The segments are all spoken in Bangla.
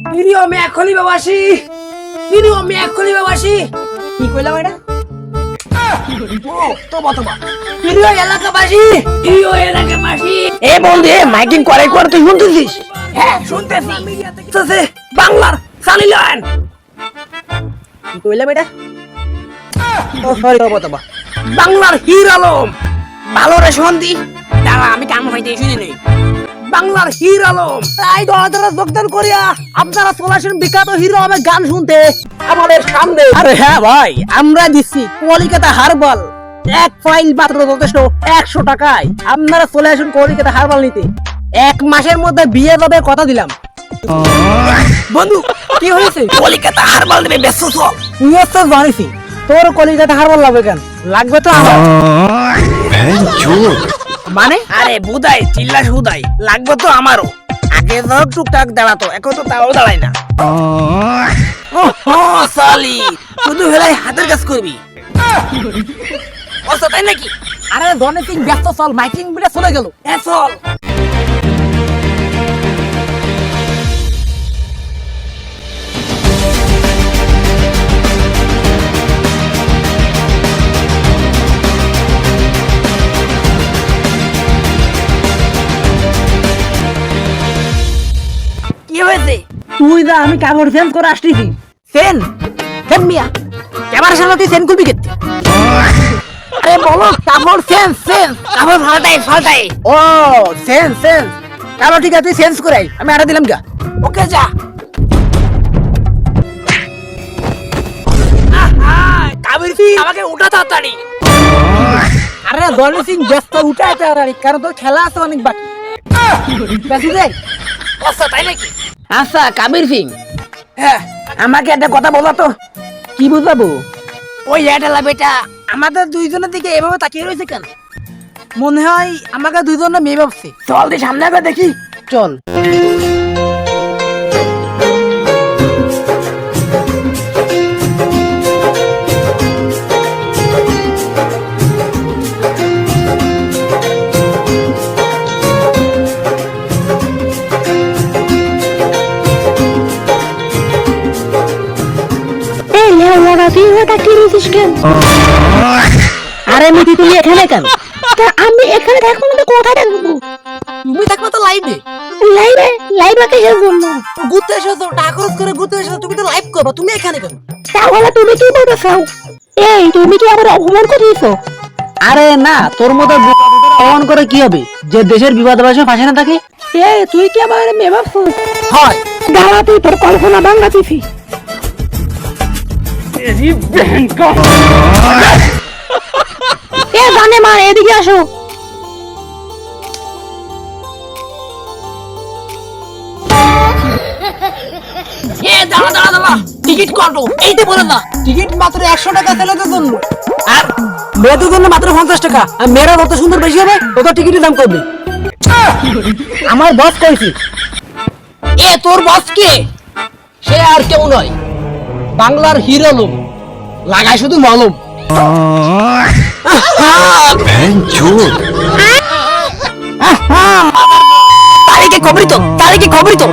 প্রিয় মেখলি বাবাসী। প্রিয় মেখলি বাবাসী। কি কইলাম এটা? প্রিয় এলাকাবাসী প্রিয় এলাকাবাসী। এ বন্ধু এ মাইকিং করে করে তুই শুনতেছিস? হ্যাঁ শুনতেছি। বাংলার সানি কি কইলাম এটা? ও সরি তোবা তোবা বাংলার হির আলম। ভালো রে সন্ধি। দাঁড়া আমি কাম হইতে শুনি নেই। বাংলার হির আলম। তাই দলাদলা যোগদান করিয়া আপনারা চলাছেন বিখ্যাত হিরো আমার গান শুনতে আমাদের সামনে। আরে হ্যাঁ ভাই আমরা দিচ্ছি কলিকাতা হারবাল। এক ফাইল মাত্র যথেষ্ট একশো টাকায়। আপনারা চলে আসুন কলিকাতা হারবাল নিতে। এক মাসের মধ্যে বিয়ে হবে কথা দিলাম। বন্ধু কি হয়েছে? কলিকাতা হারবাল নেবে ব্যস্ত তুইও তো জানিসই তোর কলিকাতা হারবাল লাগবে কেন? লাগবে তো আমার। মানে? আরে বুদাই চিল্লাস সুদাই লাগবে তো আমারও। আগে তো টুকটাক দাঁড়াতো এখন তো তাও দাঁড়ায় না। সালি শুধু হেলাই হাতের কাজ করবি। ও তাই নাকি? আরে ধনে সিং ব্যস্ত চল মাইকিং বিলে চলে গেল। এ চল। তুই না আমি কাপড় চেঞ্জ করে আসতেছি। সেন সেন মিয়া? ক্যামেরার সামনে তুই সেন কেতে আরে বলো কাপড় চেঞ্জ চেঞ্জ কাপড় ফালটাই ফালটাই ও চেঞ্জ চেঞ্জ কাপড় ঠিক আছে তুই চেঞ্জ করে আমি আটা দিলাম গা। ওকে যা। কাবির সিং আমাকে উঠা তাড়াতাড়ি। আরে সিং ব্যস্ত উঠায় তাড়াতাড়ি। কারণ তোর খেলা আছে অনেক বাকি। বেশি দে আচ্ছা তাই নাকি? আচ্ছা কাবির সিং। হ্যাঁ আমাকে একটা কথা বলো তো। কি বুঝাবো? ওই এটালা বেটা আমাদের দুইজনের দিকে এভাবে তাকিয়ে রয়েছে কেন? মনে হয় আমাকে দুইজনের মেয়ে ভাবছে। চল দি সামনে আগে দেখি। চল। আরে মিটি তুই এখানে কেন? আমি এখানে থাকব না তো কোথায় থাকব? তুমি থাকবে তো লাইভে। লাইভে? লাইভে কিসের জন্য ঘুরতে এসেছ টাকা খরচ করে ঘুরতে এসেছ তুমি তো লাইভ করবা তুমি এখানে কেন? তাহলে তুমি কি বলতে চাও এই তুমি কি আমার অপমান করেছ আরে না তোর মতো অন করে কি হবে? যে দেশের বিবাদ বাসে ফাঁসে না থাকে? এই তুই কি আমার মেয়ে ভাবছিস? হয়। দাঁড়া তুই তোর কল্পনা এ জানে এদিকে আসো। একশো টাকা জন্য। আর জন্য মাত্র পঞ্চাশ টাকা। আর সুন্দর বেশি হবে টিকিটের দাম আমার এ, তোর বস কে? সে আর কেউ নয়। বাংলার হিরো লোম। লাগায় শুধু মলম। তারিখে খবরই তো? তারিখে খবরই তো?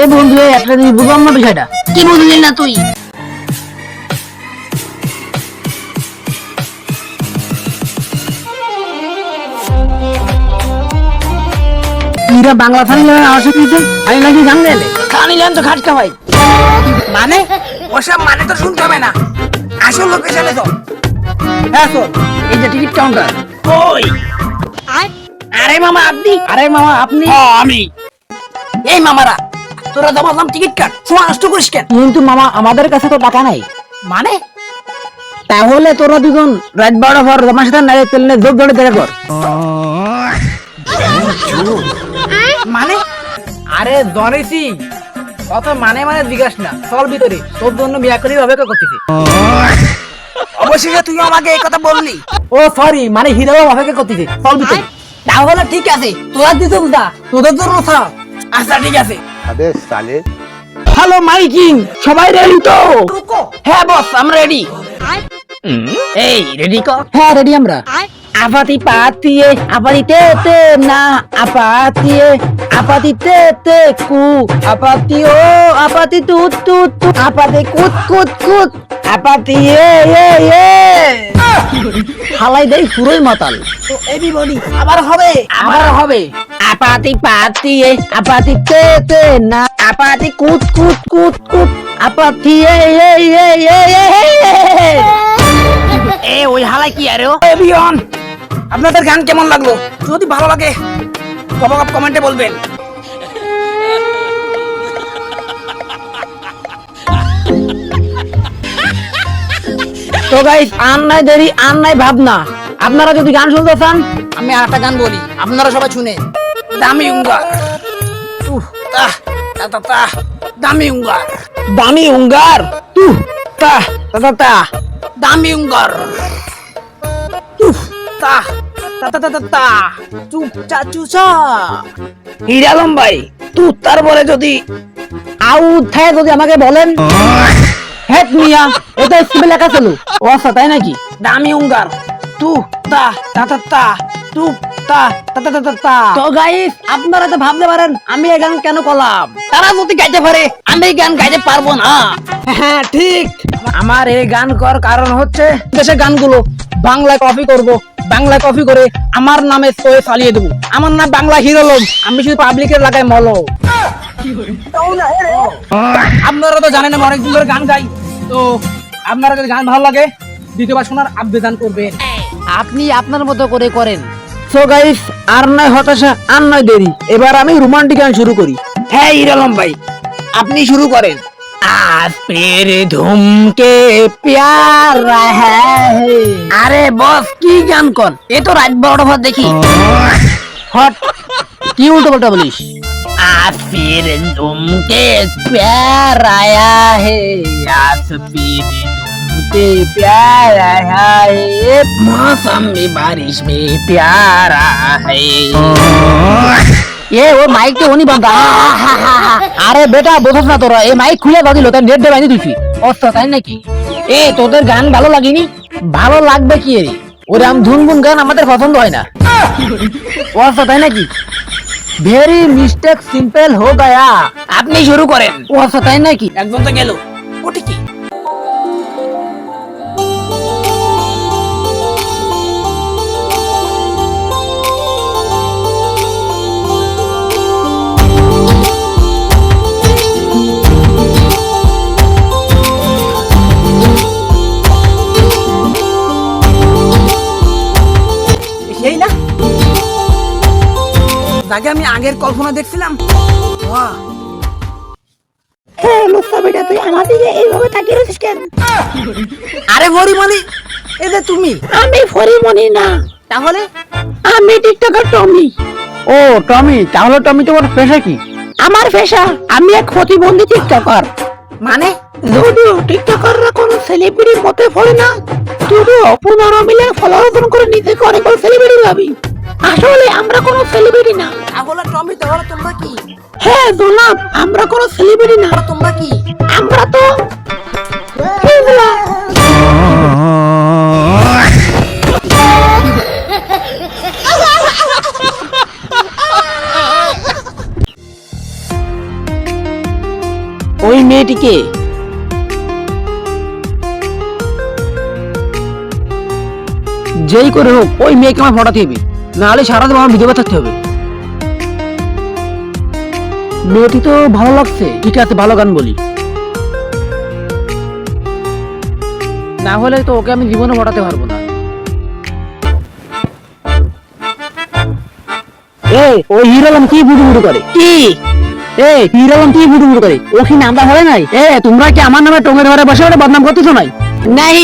এ বন্ধু একটা জিনিস বুঝলাম না বিষয়টা। কি বুঝলি না তুই? তুইরা বাংলা থানি লাগে আমার সাথে দিতে আমি নাকি জানলে তো খাটকা ভাই। মানে? ওসব মানে তো শুনতে হবে না। আসল লোকেশনে তো হ্যাঁ চল। এই যে টিকিট কাউন্টার ওই আরে মামা আপনি? আরে মামা আপনি? আমি। এই মামারা তোরা জমালাম টিকিট কাট। সময় নষ্ট করিস কেন? কিন্তু মামা আমাদের কাছে তো টাকা নাই। মানে? তাহলে তোরা দুজন রাত বারোটা পর আমার সাথে তেল নিয়ে যোগ ধরে দেখা কর। মানে? আরে জনেছি অত মানে মানে জিজ্ঞাস না। চল ভিতরে তোর জন্য বিয়া করি অপেক্ষা করতেছি। অবশেষে তুই আমাকে এই কথা বললি। ও সরি মানে হিরো অপেক্ষা করতেছি। চল ভিতরে। তাহলে ঠিক আছে তোরা দিতে দা তোদের জন্য সব আচ্ছা ঠিক আছে। আবে সালে। হ্যালো মাইকিং সবাই রেডি তো? হ্যাঁ বস আমরা রেডি এই রেডি কো হ্যাঁ রেডি আমরা। আপাতি পাতিয়ে আপাতি তে তে না আপাতিয়ে আপাতি তে তে কু আপাতি ও আপাতি তু তু তু আপাতি কুত কুত কুত আপাতি এ এ এ। হালাই দেই পুরোই মাতাল। তো এভরিবডি আবার হবে? আবার হবে। আপাতি পাতিয়ে আপাতি তে তে না আপাতি কুত কুত কুত কুত আপাতি এ এ এ এ এ এ। ওই হালাই কি আরে এভিয়ন। আপনাদের গান কেমন লাগল? যদি ভালো লাগে কমেন্টে বলবেন। তো গাইস আর নাই দেরি আর নাই ভাবনা। আপনারা যদি গান শুনতে চান আমি আর একটা গান বলি আপনারা সবাই শুনে। দামি উঙ্গার দামি উঙ্গার দামি উঙ্গার? তু তা দামি উঙ্গার। তা তা তা তা তা তা চা চুচা হিরালম ভাই তু তারপরে যদি আউ যদি আমাকে বলেন হেট মিয়া এটা স্কিপে লেখা ছিল ও আচ্ছা তাই নাকি দামি উঙ্গার তু তা তা তা তা তু তা তা তা তা তা তা তো গাইস আপনারা তো ভাবতে পারেন আমি এই গান কেন করলাম তারা যদি গাইতে পারে আমি এই গান গাইতে পারব না হ্যাঁ ঠিক আমার এই গান কর কারণ হচ্ছে দেশের গানগুলো বাংলায় কপি করব বাংলা কপি করে আমার নামে সয়ে চালিয়ে দেবো। আমার নাম বাংলা হিরো লোক আমি শুধু পাবলিকের লাগাই মলো। আপনারা তো জানেন আমি অনেকদিন ধরে গান গাই। তো আপনারা যদি গান ভালো লাগে দ্বিতীয়বার শোনার আবেদন করবেন। আপনি আপনার মতো করে করেন। সো গাইস আর নয় হতাশা আর নয় দেরি। এবার আমি রোমান্টিক গান শুরু করি। হ্যাঁ ইরালম ভাই আপনি শুরু করেন। आज फिर धूम के प्यार है আরে বস কি গান কন এ তো রাত বারোটা পর দেখি হট কি উল্টো পাল্টা বলিস आज फिर धूम के प्यार आया है आज फिर धूम के प्यार आया है मौसम में बारिश में प्यार है এ মাইক তোরা মাইক খুলে অস্ত তাই নাকি? এ, তোদের গান ভালো লাগেনি? ভালো লাগবে কি রে? ওরে, আম ধুনগুন গান আমাদের পছন্দ হয় না। অস্ত তাই নাকি? ভেরি মিস্টেক সিম্পল হো গয়া। আপনি শুরু করেন। অস্ত তাই নাকি? একদম তো গেল। ওটি কি? যাকে আমি আগের কল্পনা দেখছিলাম। হ্যাঁ লুচ্চা বেটা তুই আমার দিকে এইভাবে তাকিয়ে রয়েছিস কেন? আরে মরিমণি এ যে তুমি। আমি ফরিমনি না। তাহলে? আমি টিকটকার টমি। ও টমি তাহলে টমি তোমার পেশা কি? আমার পেশা আমি এক প্রতিবন্ধী টিকটকার। মানে? যদিও টিকটকাররা কোনো সেলিব্রিটির মতে পড়ে না। যদিও পনেরো মিলিয়ন ফলোয়ার করে নিজেকে অনেক বড় সেলিব্রিটি ভাবি। আসলে আমরা কোনো সেলিব্রিটি না। তাহলে টমি তাহলে তোমরা কি? হ্যাঁ জনাব আমরা কোনো সেলিব্রিটি না। তোমরা কি? আমরা তো ওই মেয়েটিকে যেই করে হোক ওই মেয়েকে আমার ফটাতে হবে। নাহলে সারাদিন আমার ভিডিও থাকতে হবে। মেয়েটি তো ভালো লাগছে ঠিক আছে ভালো গান বলি। না হলে তো ওকে আমি জীবনে পারব না। এ ওই হিরালাম কি বুড়ু বুড়ু করে? কি? এ হিরালাম কি বুড়ু বুড়ু করে? ও কি নামটা হবে নাই? এ তোমরা কি আমার নামে টঙের ঘরে বসে বসে বদনাম করতেছো নাই? নাই।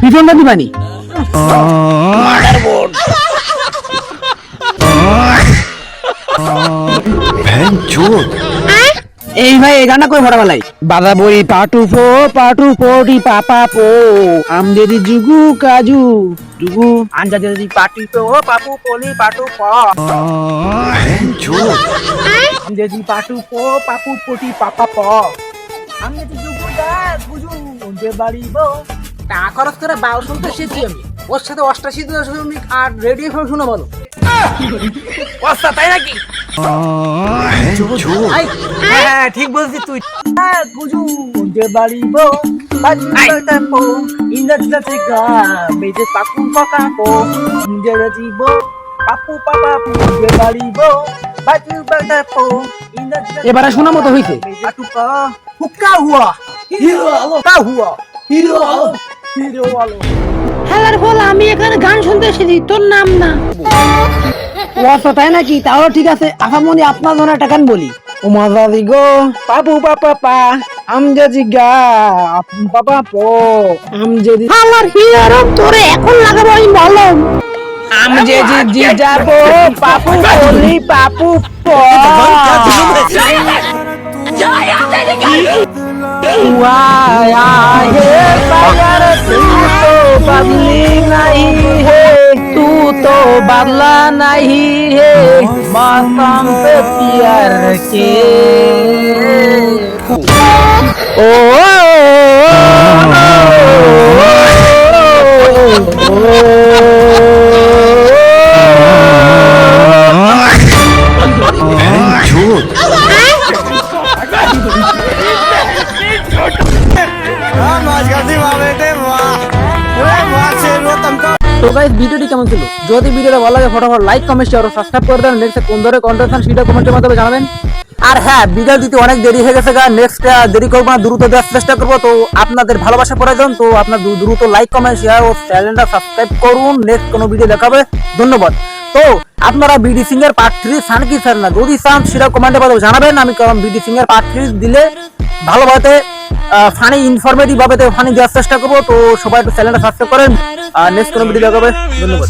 পিছন দিবানি। এই ভাই এই গানটা কই ফটা বেলাই বাদা বড়ি পাটু পো পাটু পড়ি পাপা পো আম দেদি জুগু কাজু জুগু আঞ্জা দেদি পাটু পো পাপু পলি পাটু প। আম দেদি পাটু পো পাপু পটি পাপা প। আম দেদি জুগু দা উনতে বাড়ি বো টাকা খরচ করে বাউ শুনতে শিখছি আমি। ওর সাথে অষ্টাশি দশমিক আর রেডিও ফোন শোনা ভালো তাই নাকি? হ্যাঁ, হ্যাঁ ঠিক বলছিস তুই। হ্যাঁ, এবারে শোনা মতো হইছে। হুয়া হিরো আলো হুয়া হিরো আলো হিরো আলো খেলার ফল আমি এখানে গান শুনতে এসেছি তোর নাম না? অস তাই নাকি? তাহলে ঠিক আছে আসামনি আপনার জন্য একটা গান বলি। ও মাজা গো পাপু পাপা পা আম যদি গা পাপা পো আম যদি আমার হিরো তোরে এখন লাগাবো আমি মলম আম যদি জি যাব পাপু বলি পাপু পো। ওয়া আয়ে পাগার তুই बदली नहीं है तू तो बदला नहीं है मौसम पे प्यार के ओ, তো যদি ভিডিওটা ভালো লাগে, ফটোফট লাইক কমেন্ট শেয়ার সাবস্ক্রাইব করে দেন। নেক্সট কোন ধরনের কন্টেন্ট আছে সেটা কমেন্টের মাধ্যমে জানাবেন। আর হ্যাঁ ভিডিও দিতে অনেক দেরি হয়ে গেছে গা নেক্সট দেরি করব না, দ্রুত দেওয়ার চেষ্টা করব। তো আপনাদের ভালোবাসা প্রয়োজন, তো আপনার দ্রুত লাইক কমেন্ট শেয়ার ও চ্যানেলটা সাবস্ক্রাইব করুন। নেক্সট কোনো ভিডিও দেখাবে। ধন্যবাদ। তো আপনারা বিডি সিং এর পার্ট থ্রি চান কি চান না, যদি চান সেটা কমেন্টে মাধ্যমে জানাবেন, আমি কারণ বিডি সিং এর পার্ট থ্রি দিলে ভালোভাবে ফানি ইনফরমেটিভ ভাবে ফানি দেওয়ার চেষ্টা করব। তো সবাই একটু চ্যানেলটা সাবস্ক্রাইব করেন। আর নেক্সট কোনো ভিডিও দেখাবে। ধন্যবাদ।